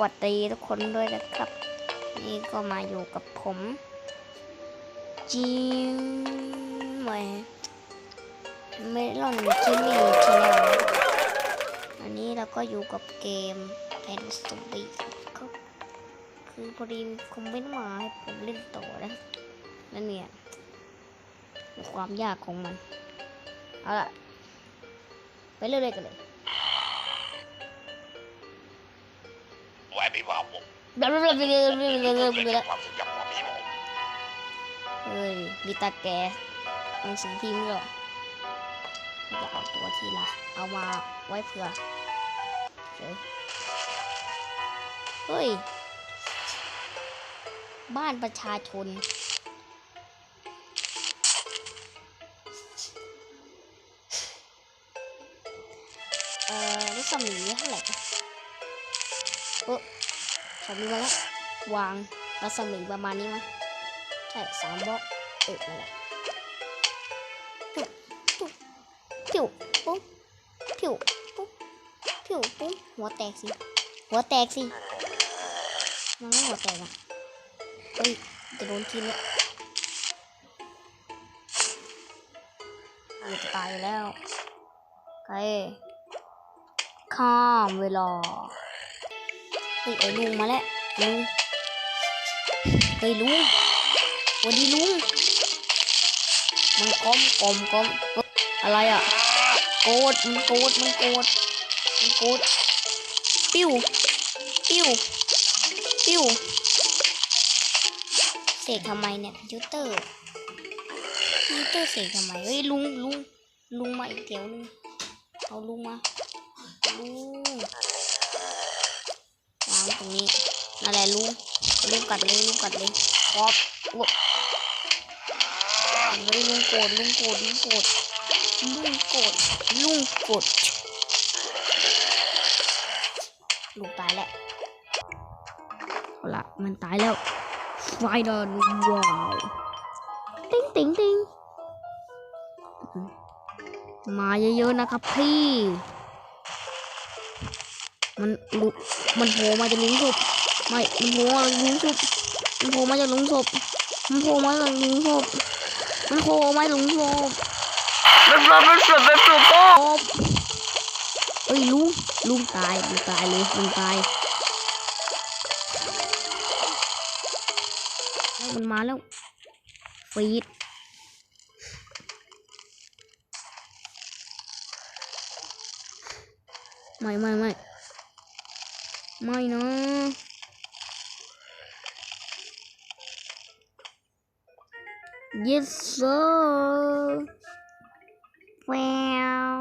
วัสดีทุกคนด้วยนะครับ นี่ก็มาอยู่กับผมจิมแหมเมลอนจิมมี่ชแนลอันนี้เราก็อยู่กับเกมแอนสตูบีครับคือพอดีคอมเมนต์มาให้ผมเล่นต่อนะนั่นเนี่ยความยากของมัน เอาล่ะ ไปเรื่อยๆกันเลย ไว้ไม่ว่าผมเดี๋ยวเรื่อยๆไปเรื่อเรื่อเรื่เรื่ออยงความทรงจำของพี่ผมเฮ้ยมีตาแกหนังสือพิมพ์ด้วยจะเอาตัวทีละ เอามาไว้เผื่อเฮ้ยเฮ้ย บ้านประชาชนเอ่อรัศมีเท่าไหร่โอ้สามีมาแล้ว วางรัศมีประมาณนี้มั้งใช่สามบล็อกเออนั่นแหละผิวปุ๊บผิวปุ๊บผิวปุ๊บหัวแตกสิ หัวแตกสิ มันไม่หัวแตกอะเฮ้ยจะโดนทีเนี่ยเราจะตายแล้วโอเคข้ามเวลา ฮ้ยไอ้ลุงมาแล้วลุงเฮ้ยลุงสวัสดีลุงมันก้มก้มก้มอะไรอะโกดมันโกดมันโกดมันโกดปิ้วปิ้วปิ้วเสกทำไมเนี่ยคอมพิวเตอร์คอมพิวเตอร์เสกทำไมเฮ้ยลุงลุงลุงมาอีกเดี๋ยวนึงเอาลุงมาลุง ตรงนี้นั่นแหละลุงลุงกัดเลยลุงกัดเลยครอบลุงเฮ้ยลุงโกรธลุงโกรธลุงโกรธลุงโกรธลุงโกรธลุงตายแล้วเอาละมันตายแล้วไฟนอลว้าวติ๊งติ๊งติ๊งมาเยอะๆนะครับพี่ มันลุมันโผล่มาจากหลุมศพไม่มันโผล่มาจากหลุมศพมันโผล่มาจากหลุมศพมันโผล่มาจากหลุมศพมันโผล่มาจากหลุมศพมันมันมันเสือเป็นปลุกโป้ศพเอ้ยลุงลุงตายลุงตายเลยลุงตายแล้วมันมาแล้วฟีดไม่ไม่ไม่ ไม่นะ yes sir แวว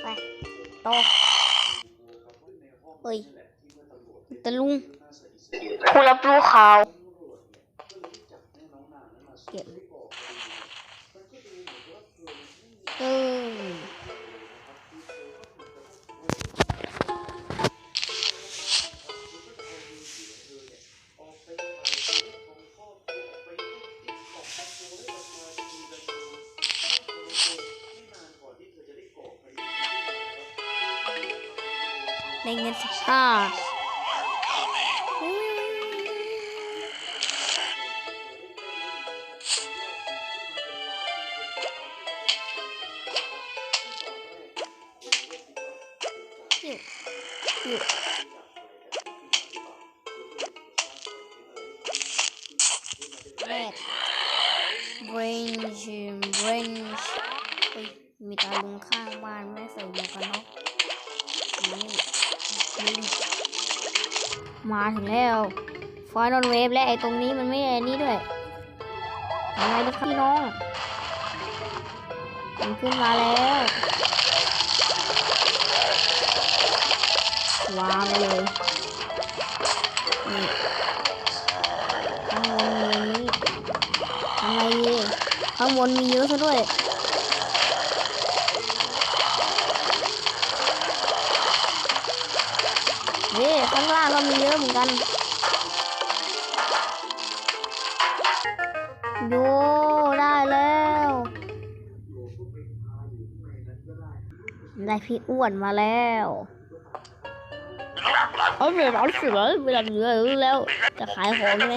ไปต่อเฮ้ยตะลุงผู้รับรู้ข่าวเก็บเออ ได้ ฟอนอนเวฟและไอ้ตรงนี้มันไม่ไอ้นี่ด้วยทำไงดีครับพี่น้องมันขึ้นมาแล้ววางเลยนี่ข้างบนมีอันนี้ทำไงดีข้างบนมีเยอะซะด้วยนี่ข้างล่างก็มีเยอะเหมือนกัน ได้แล้วไได้พี่อ้วนมาแล้วเอาเดี๋ยวเอาเสือเวลาเหลือแล้ว จะขายของไหม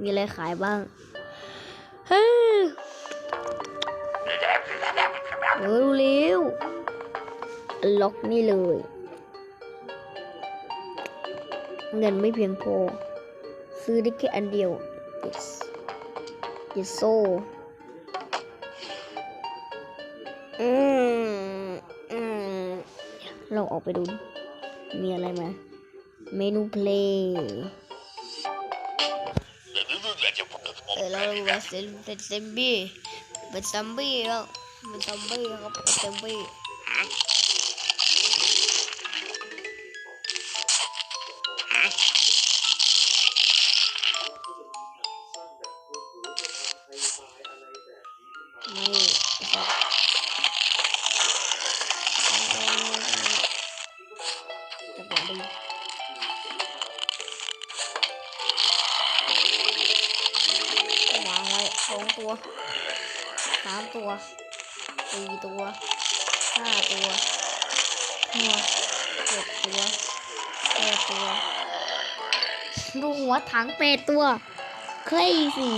มีอะไรขายบ้างเฮ้ยเออเร็วล็อกนี่เลย เงินไม่เพียงพอ ซื้อได้แค่อันเดียว yes yes so อืมอืมเราออกไปดู มีอะไรมา เมนูเพลย์เออเราเป็นเซมเป็นเซมบี้เป็นซัมบี้แล้วเป็นซัมบี้ครับเป็นซัมบี้ สี่ตัวห้าตัวหัวเจ็ดตัวแปดตัวดูหัวถังแปดตัว crazy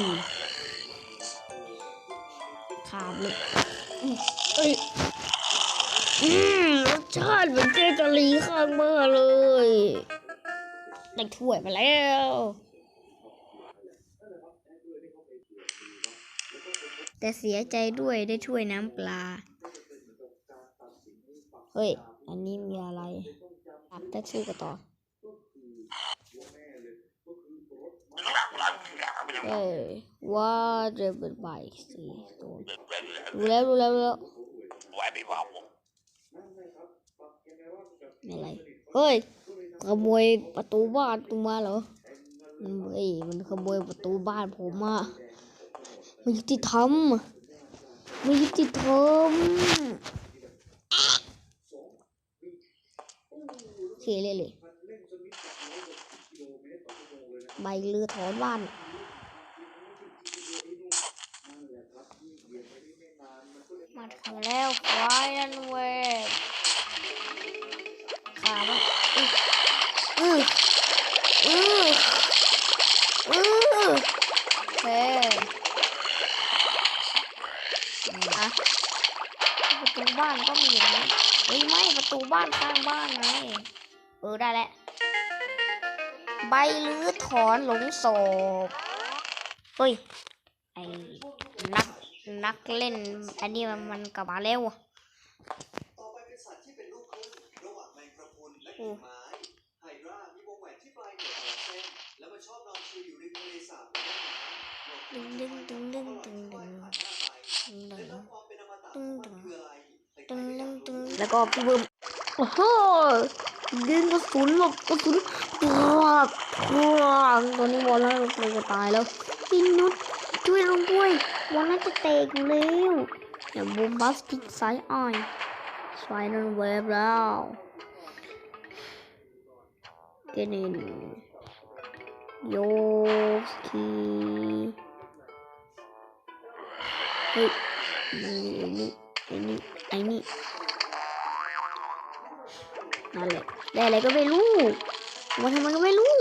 ขาดเลยเอ้ยอืมรสชาติเหมือนเจกะลีข้างบ้านเลยได้ถ้วยมาแล้ว แต่เสียใจด้วยได้ถ้วยน้ำปลา เฮ้ย อันนี้มีอะไรตัดแท็กซี่กันต่อเฮ้ยว่าจะเป็นใบสีตัวดูแล้วดูแล้วดูแล้วไม่ไม่อะไรเฮ้ยขโมยประตูบ้านตูมาเหรอมันเฮ้ยมันขโมยประตูบ้านผมอะ ไม่ยุติธรรมไม่ยุติธรรมเสียเลยเลยใบเรือถอนบ้านมาถึงแล้วไฟนันเวทขามันอืออืออืออือโอเคอะประตู บ้านก็มีอยู่นะเฮ้ยไม่ประตูบ้านข้างบ้านไงเออได้แล้วใบลื้อถอนหลงศพเฮ้ยไอ้นักนักเล่น อันนี้มันมันกลับมาแล้วอะต่อไปเป็นสัตว์ที่เป็นลูกครึ่งระหว่างแมงกระพรุนและอืกิ่มงไม้ไฮดรามีวงแหวนที่ปลายเหนือของเส้นแล้วมันชอบนอนชิลอยู่ริมทะเลสาบหรือแม่น้ำดึงดึงดึงดึง แล้วก็พี่เบิ้มโอ้โหดึงกระสุนหลบกระสุนปลากปลากตอนนี้บอลแล้วเราจะตายแล้วพี่นุชช่วยลงด้วยบอลน่าจะเตะอยู่แล้วอย่าบูมบัสติกสายอ้อยสายนันเวฟแล้วเกนินโยสกีเฮ้ยนี่ไอ้นี่ไอ้นี่ นั่นแหละได้อะไรก็ไม่รู้มาทำไมก็ไม่รู้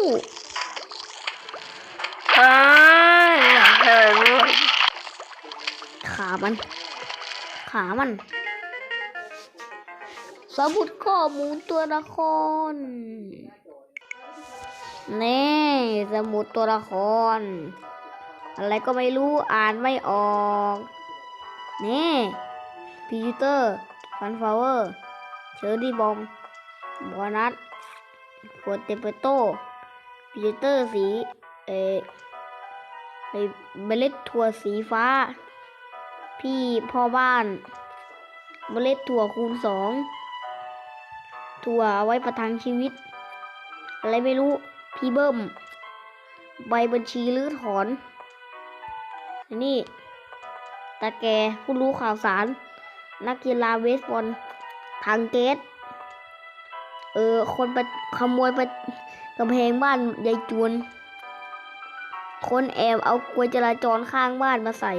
ขามัน ขามัน สมุดข้อมูลตัวละครนี่สมุดตัวละคร อะไรก็ไม่รู้อ่านไม่ออก นี่พีเตอร์ฟันฟลาวเวอร์ เชอร์รี่บอมบอนัสขวดเตเปโต้พีเตอร์สีเอเอเมล็ดถั่วสีฟ้า พี่พ่อบ้าน เมล็ดถั่วคูณสองถั่วไว้ประทังชีวิต อะไรไม่รู้ พี่เบิ้ม ใบบัญชีรื้อถอน นี่ตาแกผู้รู้ข่าวสาร นักกีฬาเบสบอล ทางเกตเออ คนไปขโมยไปกำแพงบ้านยายจวน คนแอบเอากลวยจราจรข้างบ้านมาใส่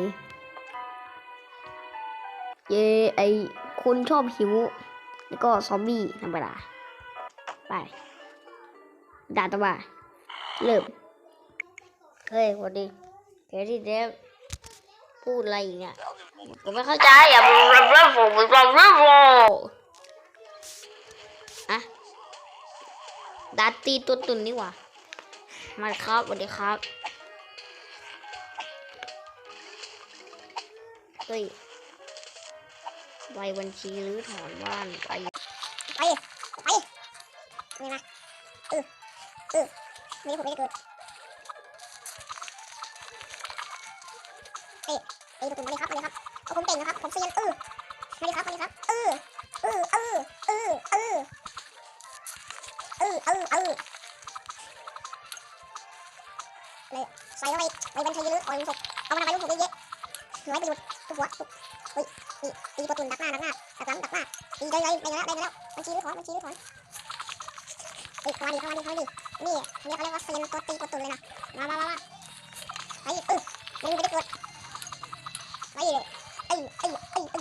เยไอคนชอบหิว แล้วก็ซอมบี้ธรรมดา ไป ด่าต่อมาเริ่ม เฮ้ยวัสดีเดี๋ยที่เดฟพูดอะไรอีกเนี่ยผมไม่เข้าใจอะบลาบลาบลาบาตีตัวตุนนี่หว่า มาครับสวัสดีครับ เฮ้ยใบบัญชีหรือถอนบ้านไป ไป ไปนี่มาเออเออไม่ได้ผมไม่ได้เกิดเอ้ยเอ้ยประตูมาเลยครับมาเลยครับเอาผมเก่งนะครับ ผมเซียนเออมาเลยครับมาเลยครับเออเออเออเออเออ ออเออเออเลยใส่เข้าไปไปบัญชียื้ออ่อยศพเอามาทำไมลูกผมเยอะๆหนื่อยไปหมดทุกหัวทุกเฮ้ยนี่ตีประตูดักหน้าดักหน้าดักหลังดักหน้าตีได้เลยได้แล้วได้แล้วบัญชียื้อถอนบัญชียื้อถอนเอ้ยเข้ามาดิเข้ามาดิเข้ามาดินี่เนี่ยเขาเรียกว่าเซียนตัวตีตัวตุนเลยนะมามามามาไอ้เออมันไม่ได้กดไอ้ไอ้ไอ้ไอ้ไอ้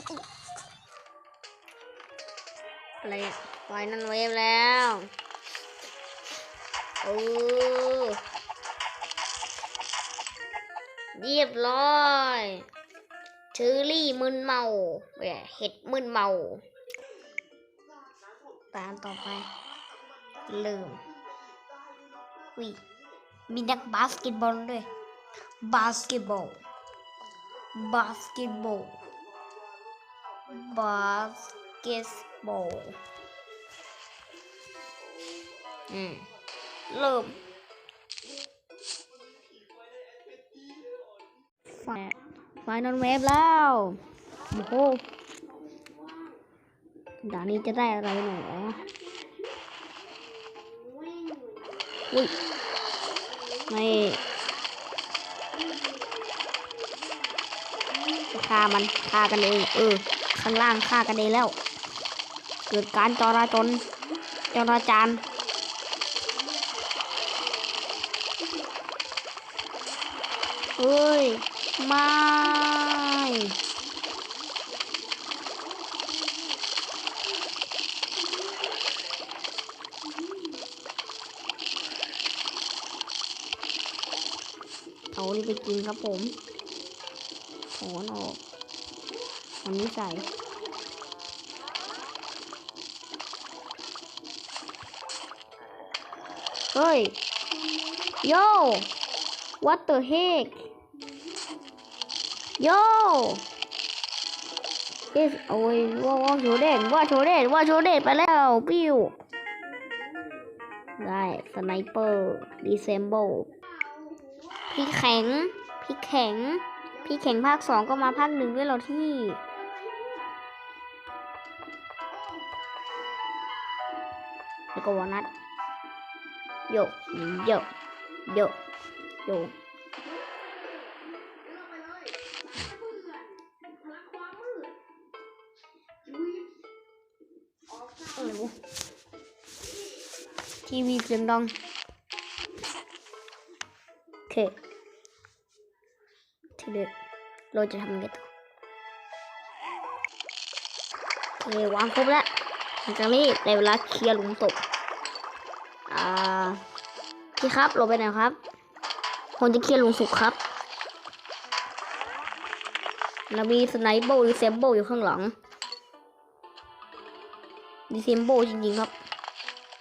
อะไรเนี่ยไว้นั่นเวฟแล้ว เออเรียบร้อยเชอรี่มึนเมาเห็ดมึนเมาตามต่อไปเริ่มวิมีนักบาสเกตบอลด้วย บาสเกตบอล บาสเกตบอล บาสเกตบอล อืม เริ่มไฟไฟนอนเวฟแล้วโอ้โหด่านนี้จะได้อะไรหนออุ้ยไม่ฆ่ามันฆ่ากันเองเออ ข้างล่างฆ่ากันเองแล้ว เกิดการจราจนจราจาร เฮ้ย ไม่ เอานี่ไปกินครับผมถอนออกอันนี้ใส่เฮ้ย โย่ what the heck โย่ yes โอ้ยว่าว่าโชเดนว่าโชเดนว่าโชเดนไปแล้วปิ้วได้สไนเปอร์ดีเซมโบพี่แข็งพี่แข็งพี่แข็งภาคสองก็มาภาคหนึ่งด้วยเราที่แล้วก็วอนัทโยโยโยโย ทีวีเสียงดัง โอเค ทีเด็ดเราจะทำยังไงต่อโอเควางครบแล้วหลังจากนี้ได้เวลาเคลียร์หลุมศพอ่าพี่ครับลงไปไหนครับผมจะเคลียร์หลุมศพครับแล้วมีสไนเปอร์ดิเซมโบอยู่ข้างหลังดิเซมโบจริงๆครับ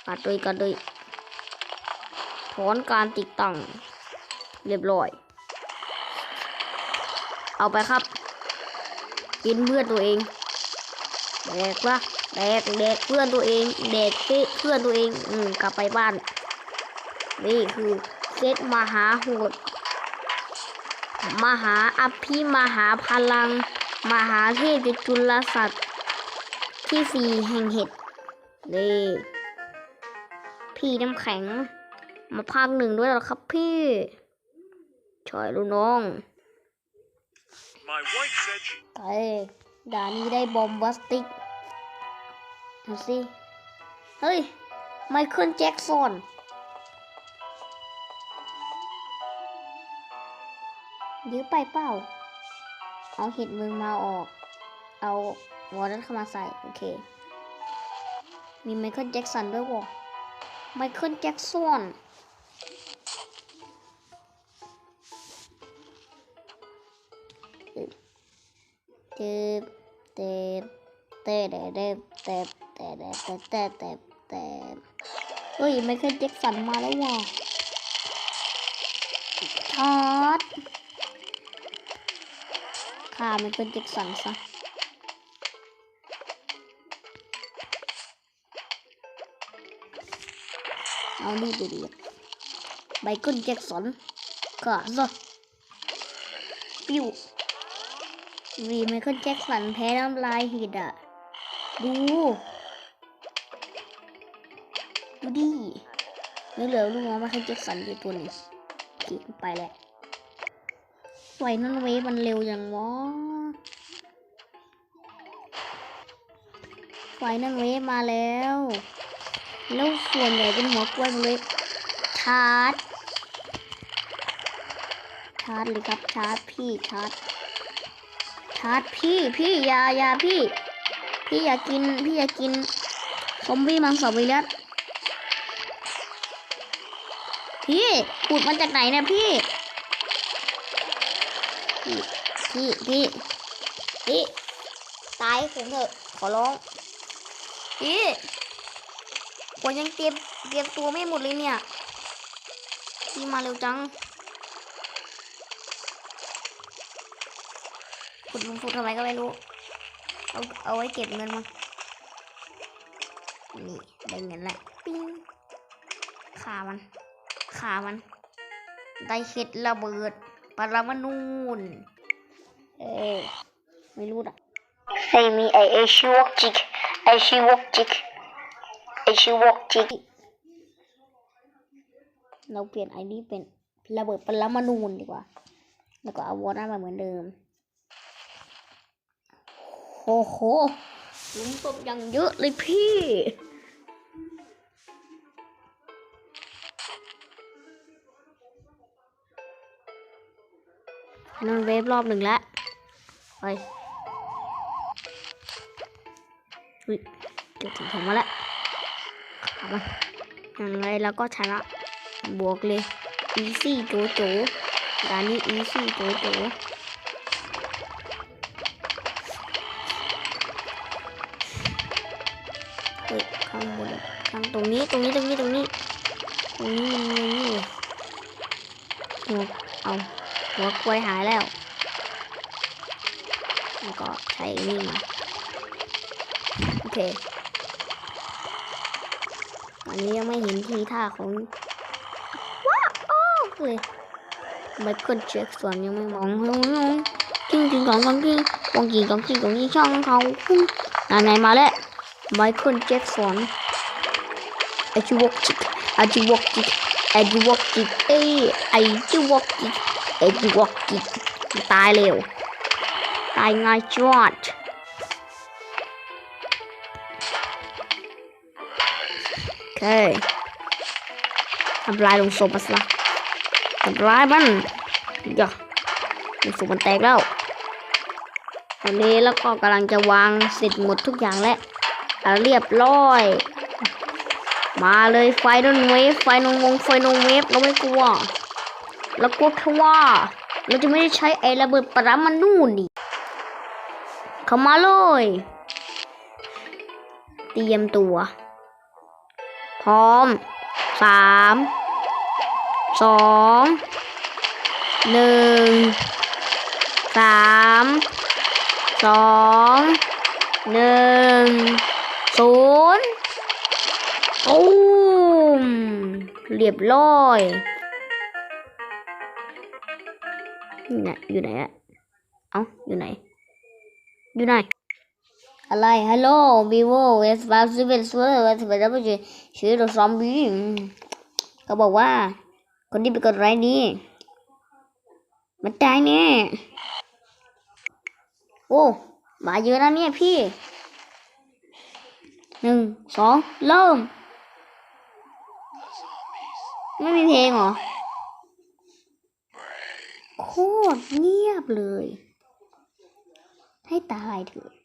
อัดเลยกันเลยถอนการติดตั้ง เรียบร้อย เอาไปครับ กินเพื่อนตัวเองแดกละแดกแดกเพื่อนตัวเองแดกเพื่อนตัวเอง อืมกลับไปบ้าน นี่คือเซตมหาโหด มหาอภิมหาพลัง มหาเทพจุลสัตว์ที่สี่แห่งเห็ดนี่ พี่น้ำแข็ง มาภาคหนึ่งด้วยเหรอครับพี่ช่วยลูกน้อง My wife said she เอ้ยด่านนี้ได้บอมบัสติกดูสิ เฮ้ย ไมเคิลแจ็กสันเดี๋ยวไปเปล่า เอาเห็ดมึงมาออก เอาวอร์ดเข้ามาใส่ โอเค มีไมเคิลแจ็กสันด้วยวะ ไมเคิลแจ็กสันเต็บเต็บเต็บเต็บเต็บเต็บเต็บเต็บเต็บเต็บเฮ้ยไมเคิลแจ็กสันมาแล้วว่ะชาร์จฆ่าไมเคิลแจ็กสันซะ เอานี่ดีไมเคิลแจ็กสันกะซะปิ้ววีไมเคิลแจ็กสันแพ้น้ำลายหิดอะ ดู ดูดิเหลือลูกน้องไมเคิลแจ็กสันอยู่ตัวหนึงขี่ไปแหละไฟนั่นเวฟมันเร็วอย่างวะไฟนั่นเวฟมาแล้ว แล้วส่วนใหญ่เป็นหัวกล้วยเลยชาร์จชาร์จเลยครับชาร์จพี่ชาร์จชาร์จพี่พี่อย่าอย่าพี่ พี่อย่ากินพี่อย่ากินซอมบี้มังสวิรัตพี่ขุดมาจากไหนเนี่ยพี่ พี่พี่พี่ตายผมเถอะขอร้องพี่ ผมยังเตรียมเตรียมตัวไม่หมดเลยเนี่ยพี่มาเร็วจังขุดลงขุดทำไมก็ไม่รู้ เอาเอาไว้เก็บเงินมั้งนี่ได้เงินแล้วปิ้งขามันขามัน ได้เห็ดระเบิดปรมาณูนเอ้ยไม่รู้อะไอ้มีไอ้ไอ้ชิวกจิก ไอชิวกจิกไอ้ชิวกจิกเราเปลี่ยนไอดีเป็นระเบิดปรมาณูนดีกว่า แล้วก็เอาวอร์ดมาเหมือนเดิมโอ้โหหลุมศพอย่างเยอะเลยพี่ นั่นเวฟรอบหนึ่งแล้วไปอุ้ยเดี๋ยวถึงผมมาแล้ว เอามายังไงแล้วก็ชนะบวกเลยอีซี่โจโจด่านนี้อีซี่โจโจเฮ้ยข้างบนข้างตรงนี้ตรงนี้ตรงนี้ตรงนี้ตรงนี้มันนี่หัวเอาหัวกล้วยหายแล้วแล้วก็ใช้นี่มาโอเค อันนี้ยังไม่เห็นทีท่าของว้าวโอ้เลยไมเคิลแจ็คสันยังไม่มองลงลงกิ้งกิ้งกองกองกิ้งกองกิ้งกองกิ้งกองกิ้งช่องเขาพุ่งนายมาแล้วไมเคิลแจ็คสันไอจิวอกจิกไอจิวอกจิกไอจิวอกจิกเอ้ไอจิวอกจิกไอจิวอกจิกตายเร็วตายง่ายจวด คทำลายลงศพมันซะทำลายมันอย่าลงศพมันแตกแล้วตอนนี้แล้วก็กำลังจะวางเสร็จหมดทุกอย่างแล้วเรียบร้อย มาเลยไฟนนเวฟไฟนงวงไฟนงเวฟเราไม่กลัวเรากลัวแค่ว่าเราจะไม่ได้ใช้ไอ้ระเบิดปรามาณูนี่เข้ามาเลย เตรียมตัว พร้อมสามสองหนึ่งสามสองหนึ่งศูนย์ตูมเรียบร้อยนี่ยอยู่ไหนอะเอ้าอยู่ไหน อยู่ไหน อะไรฮัลโหล vivo s 5 1 1 s 1 1 1ชื่อเราซอมบี้เขาบอกว่า คนที่ไปกดไลค์นี้มันตายแน่โอ้มาเยอะนะเนี่ยพี่หนึ่งสองเริ่ม ไม่มีเพลงเหรอ โคตรเงียบเลย ให้ตายเถอะ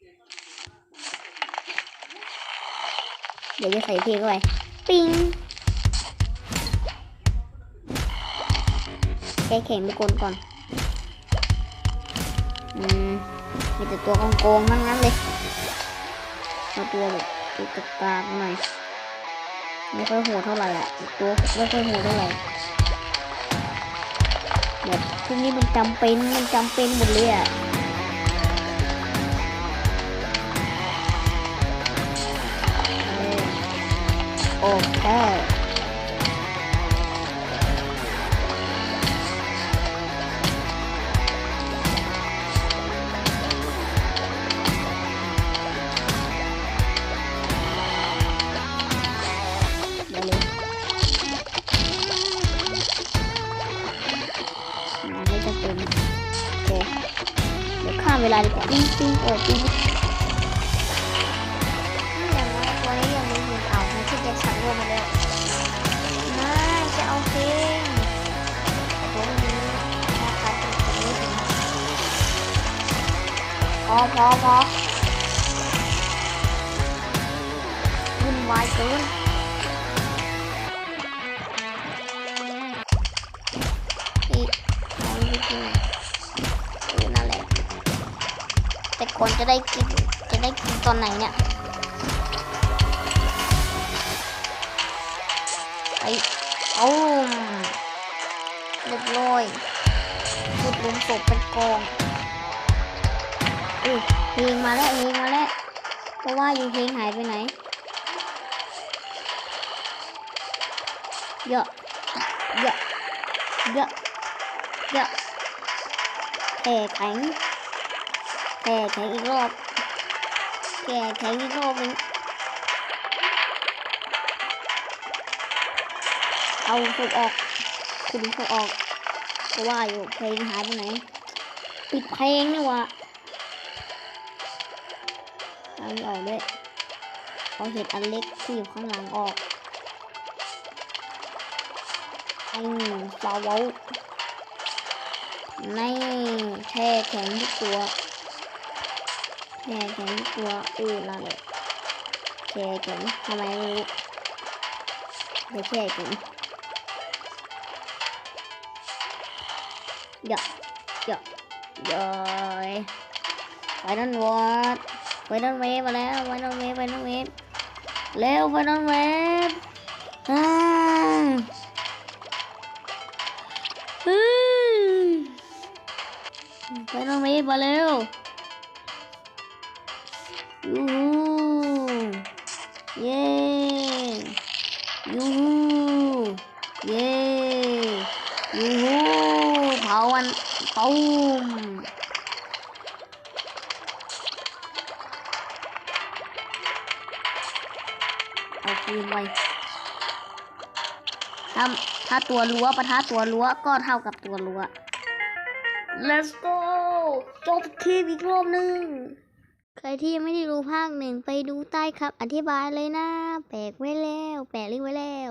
เดี๋ยวจะใส่เพลงเข้าไปปิ้งแก้แข็งทุกนก่อน อืม มีแต่ตัวโกงๆทั้งนั้นเลยเอาตัวแบบตัวกากๆหน่อย ไม่ค่อยโหดเท่าไหร่อะ ตัวไม่ค่อยโหดเท่าไหร่แบบพวกนี้มันจำเป็น มันจำเป็นหมดเลยอะ โอเคได้เลยอืมไม่จำเป็นโอเคเดี๋ยวข้ามเวลาดีกว่าปิ้งปิ้งโอ้ปิ้งอย่าง อีกเอาอีกทีเออนั่นแหละแต่ก่อนจะได้กินจะได้กินตอนไหนเนี่ยไปเอาเรียบร้อยขุดลุมศพเป็นกองอุ้ยเพลงมาแล้วเพลงมาแล้วเพราะว่าอยู่เพลงหายไปไหนเยอะเยอะเยอะ เยอะแข่แข็งแข่แข็งอีกรอบแข่แข็งอีกรอบนึงเอาสุกออกคุณสุกออกเพราะว่าอยู่เพลงหายไปไหนปิดเพลงนี่วะเอาไม่ออกด้วยเอาเห็ดอันเล็กที่อยู่ข้างหลังออกไอ้ฟลาวเว ลในแช่แข็งทุกตัวแช่แข็งทุกตัวอือนั่นเลยแช่แข็งทำไมไม่รู้เดี๋ยวแช่แข็งเดี๋ยวเดี๋ยวเดี๋ยไฟนอลวอดไฟนอลเวฟมาแล้วไฟนอลเวฟไฟนอลเวฟเร็วไฟนอลเวฟอ่า มย์มาเร็วยูฮูเย้ยูฮูเย้ยูฮูเผาวันตูมเอาคืนไปถ้าถ้าตัวรั้วปะทะตัวรั้วก็เท่ากับตัวรั้ว Let's go จบคลิปอีกรอบหนึ่งใครที่ยังไม่ได้ดูภาคหนึ่งไปดูใต้ครับ อธิบายเลยนะ แปลกไว้แล้ว แปลกลิงก์ไว้แล้ว